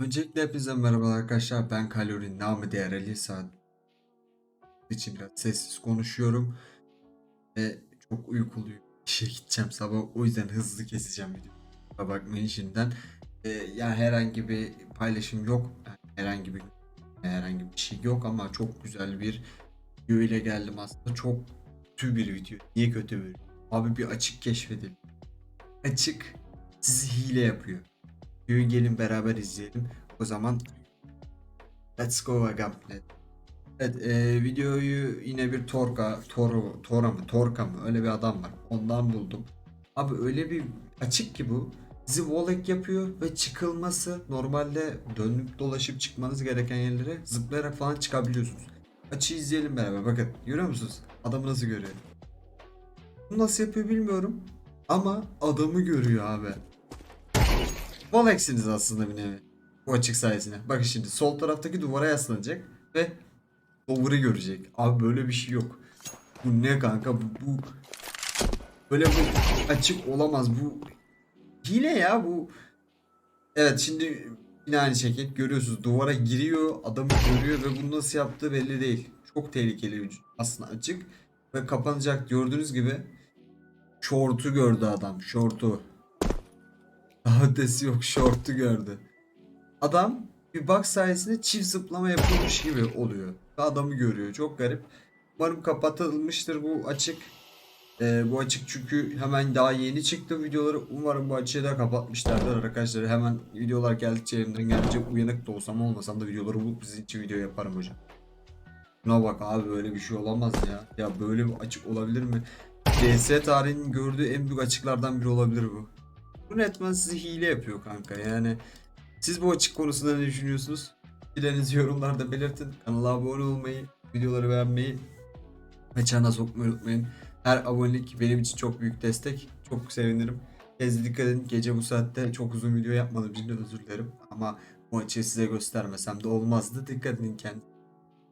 Öncelikle hepinize merhabalar arkadaşlar. Ben Kalori namı değer Ali Saat. için biraz sessiz konuşuyorum. Ve çok uykuluyum. İşe gideceğim sabah. O yüzden hızlı keseceğim videoyu. Bakmayın şimdiden. Ee, yani herhangi bir paylaşım yok. Yani herhangi bir herhangi bir şey yok ama çok güzel bir video ile geldim aslında. Çok kötü bir video. Niye kötü bir? Abi bir açık keşfedildi. Açık sizi hile yapıyor. Videoyu gelin beraber izleyelim. O zaman let's go agam. Evet e, videoyu yine bir Torka, Toro, Tora mı, Torka mı öyle bir adam var. Ondan buldum. Abi öyle bir açık ki bu. Sizi wallhack yapıyor ve çıkılması normalde dönüp dolaşıp çıkmanız gereken yerlere zıplayarak falan çıkabiliyorsunuz. Açı izleyelim beraber. Bakın görüyor musunuz? Adamı nasıl görüyor? Bunu nasıl yapıyor bilmiyorum. Ama adamı görüyor abi. Wallhacks'iniz aslında bir nevi. Bu açık sayesinde. Bakın şimdi sol taraftaki duvara yaslanacak ve over'ı görecek. Abi böyle bir şey yok. Bu ne kanka? Bu, bu böyle bu açık olamaz. Bu hile ya bu. Evet şimdi yine aynı şekilde görüyorsunuz duvara giriyor adamı görüyor ve bunu nasıl yaptığı belli değil. Çok tehlikeli aslında açık ve kapanacak gördüğünüz gibi şortu gördü adam şortu. Ötesi yok short'u gördü. Adam bir bug sayesinde çift zıplama yapıyormuş gibi oluyor. Adamı görüyor. Çok garip. Umarım kapatılmıştır bu açık. Ee, bu açık çünkü hemen daha yeni çıktı videoları. Umarım bu açığı da kapatmışlardır arkadaşlar. Hemen videolar geldikçe elimden geldikçe uyanık da olsam olmasam da videoları bulup sizin için video yaparım hocam. Buna bak abi böyle bir şey olamaz ya. Ya böyle bir açık olabilir mi? CS tarihinin gördüğü en büyük açıklardan biri olabilir bu. Bu netman sizi hile yapıyor kanka yani. Siz bu açık konusunda ne düşünüyorsunuz? Fikirlerinizi yorumlarda belirtin. Kanala abone olmayı, videoları beğenmeyi ve çana sokmayı unutmayın. Her abonelik benim için çok büyük destek. Çok sevinirim. Kendinize dikkat edin. Gece bu saatte çok uzun video yapmadığım için özür dilerim. Ama bu açığı size göstermesem de olmazdı. Dikkat edin kendinize.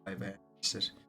Bay bay arkadaşlar.